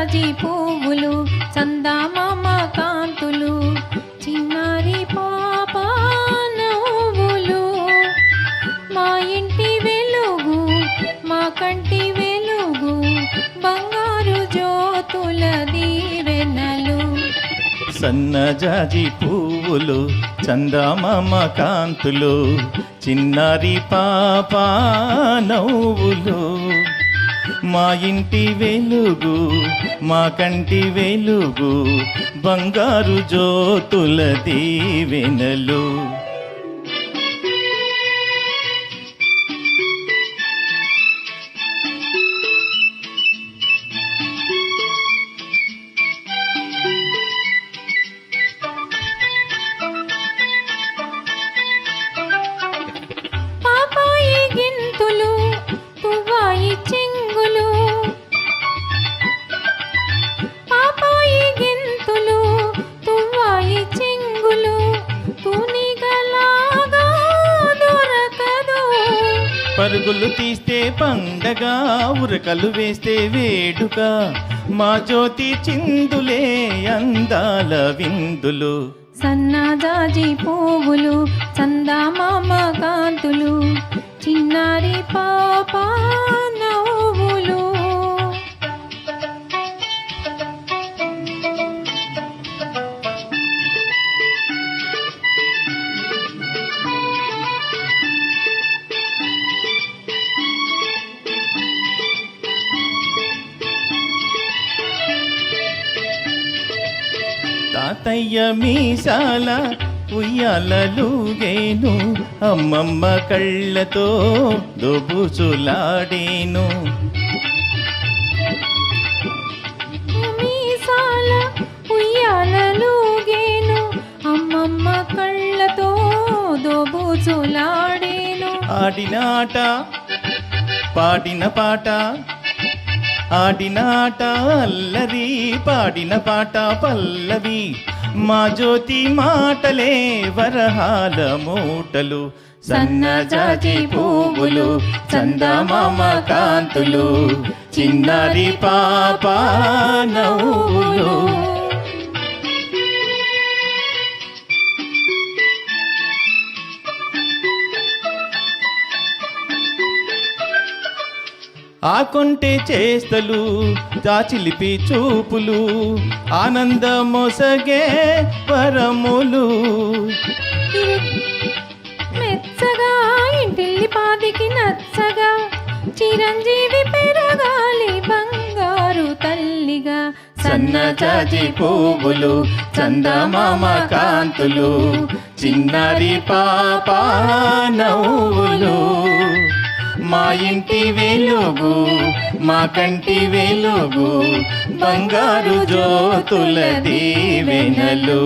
జాజి పువ్వులు చందామామ కాంతులు చిన్నారి పాప నవ్వులు. మా ఇంటి వెలుగు మా కంటి వెలుగు బంగారు జ్యోతుల దీవెనలు. సన్నజాజి పువ్వులు చందమామ కాంతులు చిన్నారి పాప నవ్వులు. మా ఇంటి వెలుగు మా కంటి వెలుగు బంగారు జ్యోతుల దీవెనలు. పరుగులు తీస్తే పండగ ఉరకలు వేస్తే వేడుక. మా జ్యోతి చిందులే అందాల విందులు. సన్నజాజి పువ్వులు చందామామ కాంతులు. చిన్నారి పాపా తాతయ్య మీసాల ఉయ్యాలలుగేను అమ్మమ్మ కళ్ళతో దొబుచులాడేను. మీసాల ఉయ్యాలలుగేను అమ్మమ్మ కళ్ళతో దోబూచులాడేను. ఆడిన ఆట పాడిన పాట ఆడిన ఆట అల్లరి పాడిన పాట పల్లవి. మా జ్యోతి మాటలే వరహాల మూటలు. సన్నజాజి పువ్వులు చందమామ కాంతులు. చిన్నారి పాప నవ్వులు. ఆ కొంటే చేస్తలు దాచిలిపి చూపులు ఆనందమొసగే పరములు మెచ్చగా ఇంటిల్లి పాదికి నచ్చగా చిరంజీవి పెరగాలి బంగారు తల్లిగా సన్న చాచి పువ్వులు చందమామ కాంతులు చిన్నారి పాప నవ్వులు. మా ఇంటి వెలుగు మా కంటి వెలుగు బంగారు జ్యోతుల దీవెనలు